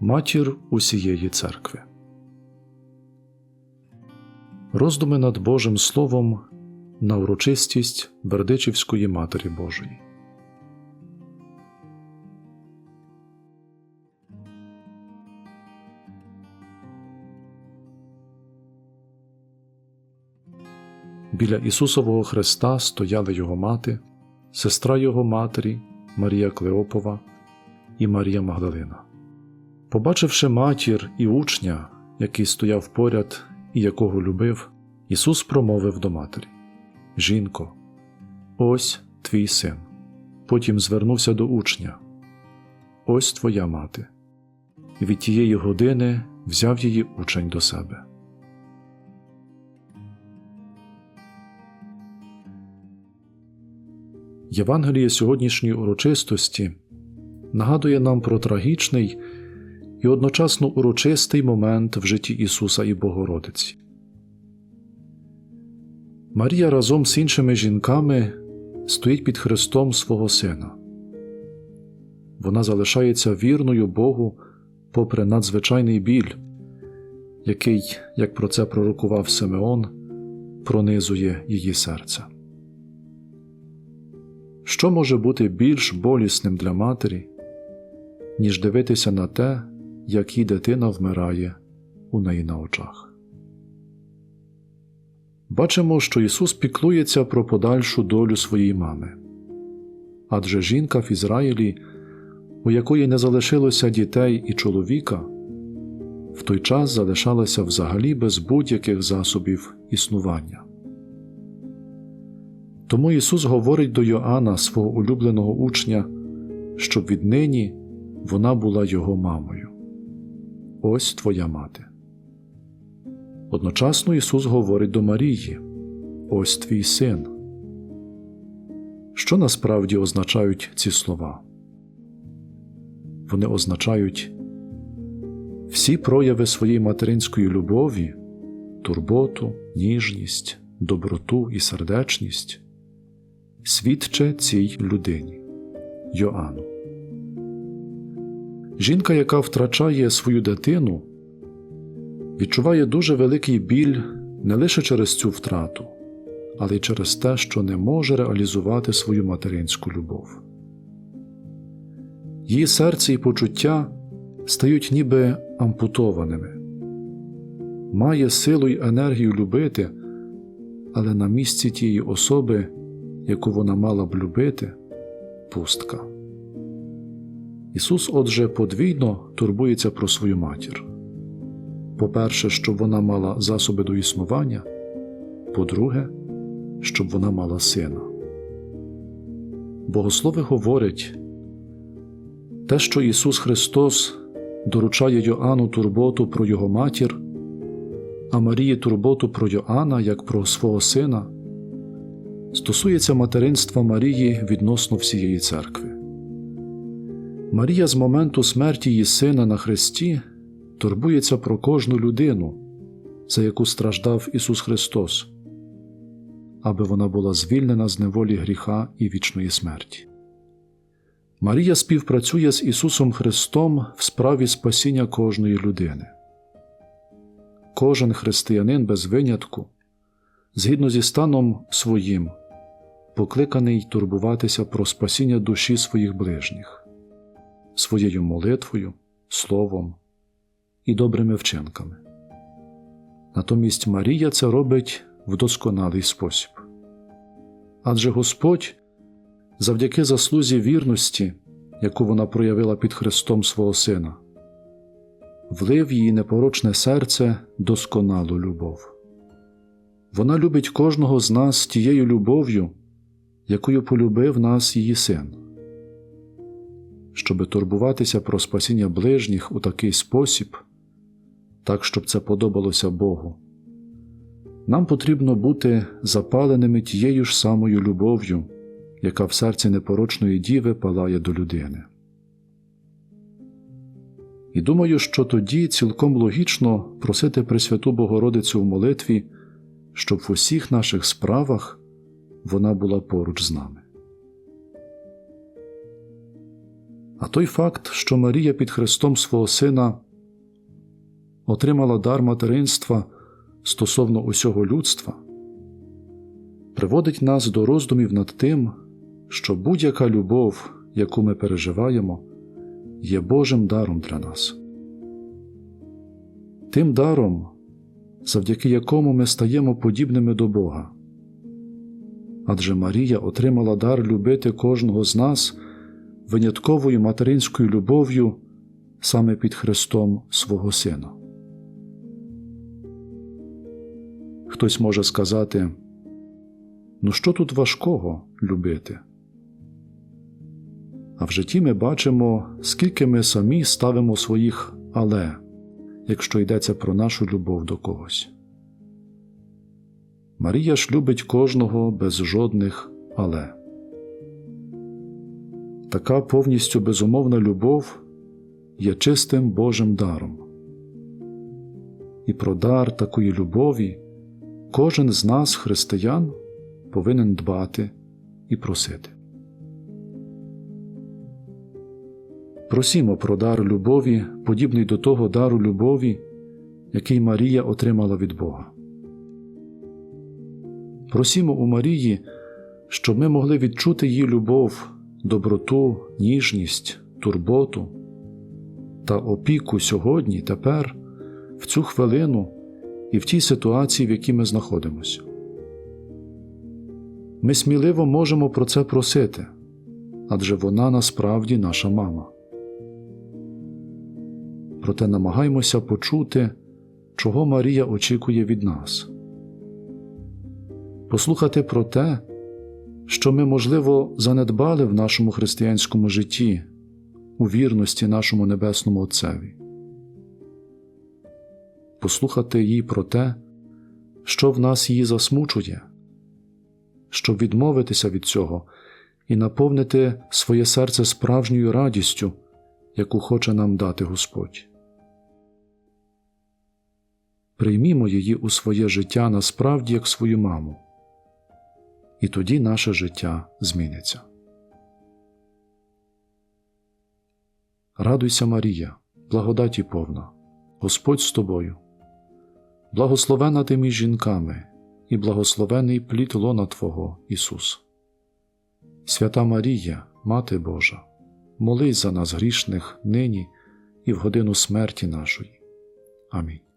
матір усієї церкви. Роздуми над Божим Словом на урочистість Бердичівської Матері Божої. Біля Ісусового Христа стояли його мати, сестра його матері Марія Клеопова і Марія Магдалина. Побачивши матір і учня, який стояв поряд і якого любив, Ісус промовив до матері: Жінко, ось твій син. Потім звернувся до учня: Ось твоя мати. І від тієї години взяв її учень до себе. Євангеліє сьогоднішньої урочистості нагадує нам про трагічний і одночасно урочистий момент в житті Ісуса і Богородиці. Марія разом з іншими жінками стоїть під Христом свого Сина. Вона залишається вірною Богу попри надзвичайний біль, який, як про це пророкував Симеон, пронизує її серце. Що може бути більш болісним для матері, ніж дивитися на те, як її дитина вмирає у неї на очах? Бачимо, що Ісус піклується про подальшу долю своєї мами. Адже жінка в Ізраїлі, у якої не залишилося дітей і чоловіка, в той час залишалася взагалі без будь-яких засобів існування. Тому Ісус говорить до Йоанна, свого улюбленого учня, щоб віднині вона була його мамою. Ось твоя мати. Одночасно Ісус говорить до Марії: Ось твій син. Що насправді означають ці слова? Вони означають всі прояви своєї материнської любові, турботу, ніжність, доброту і сердечність свідче цій людині Йоанну. Жінка, яка втрачає свою дитину, відчуває дуже великий біль не лише через цю втрату, але й через те, що не може реалізувати свою материнську любов. Її серце і почуття стають ніби ампутованими, має силу й енергію любити, але на місці тієї особи яку вона мала б любити, пустка. Ісус, отже, подвійно турбується про свою матір. По-перше, щоб вона мала засоби до існування, по-друге, щоб вона мала сина. Богослови говорять те, що Ісус Христос доручає Йоанну турботу про Його матір, а Марії турботу про Йоанна як про свого сина стосується материнства Марії відносно всієї церкви. Марія з моменту смерті її сина на Христі турбується про кожну людину, за яку страждав Ісус Христос, аби вона була звільнена з неволі гріха і вічної смерті. Марія співпрацює з Ісусом Христом в справі спасіння кожної людини. Кожен християнин без винятку, згідно зі станом своїм, покликаний турбуватися про спасіння душі своїх ближніх, своєю молитвою, словом і добрими вчинками. Натомість Марія це робить в досконалий спосіб. Адже Господь, завдяки заслузі вірності, яку вона проявила під Христом свого Сина, влив її непорочне серце досконалу любов. Вона любить кожного з нас тією любов'ю, якою полюбив нас її син. Щоби турбуватися про спасіння ближніх у такий спосіб, так щоб це подобалося Богу, нам потрібно бути запаленими тією ж самою любов'ю, яка в серці непорочної діви палає до людини. І думаю, що тоді цілком логічно просити Пресвяту Богородицю в молитві, щоб в усіх наших справах вона була поруч з нами. А той факт, що Марія під Христом свого Сина отримала дар материнства стосовно усього людства, приводить нас до роздумів над тим, що будь-яка любов, яку ми переживаємо, є Божим даром для нас. Тим даром, завдяки якому ми стаємо подібними до Бога. Адже Марія отримала дар любити кожного з нас винятковою материнською любов'ю саме під Христом свого Сина. Хтось може сказати, ну що тут важкого любити? А в житті ми бачимо, скільки ми самі ставимо своїх але, якщо йдеться про нашу любов до когось. Марія ж любить кожного без жодних але. Така повністю безумовна любов є чистим Божим даром. І про дар такої любові кожен з нас, християн, повинен дбати і просити. Просімо про дар любові, подібний до того дару любові, який Марія отримала від Бога. Просімо у Марії, щоб ми могли відчути її любов, доброту, ніжність, турботу та опіку сьогодні, тепер, в цю хвилину і в тій ситуації, в якій ми знаходимося. Ми сміливо можемо про це просити, адже вона насправді наша мама. Проте намагаймося почути, чого Марія очікує від нас, послухати про те, що ми, можливо, занедбали в нашому християнському житті, у вірності нашому Небесному Отцеві, послухати їй про те, що в нас її засмучує, щоб відмовитися від цього і наповнити своє серце справжньою радістю, яку хоче нам дати Господь. Приймімо її у своє життя насправді як свою маму, і тоді наше життя зміниться. Радуйся, Марія, благодаті повна, Господь з тобою, благословена ти між жінками, і благословений плід лона Твого, Ісус. Свята Марія, Мати Божа, молись за нас грішних нині і в годину смерті нашої. Амінь.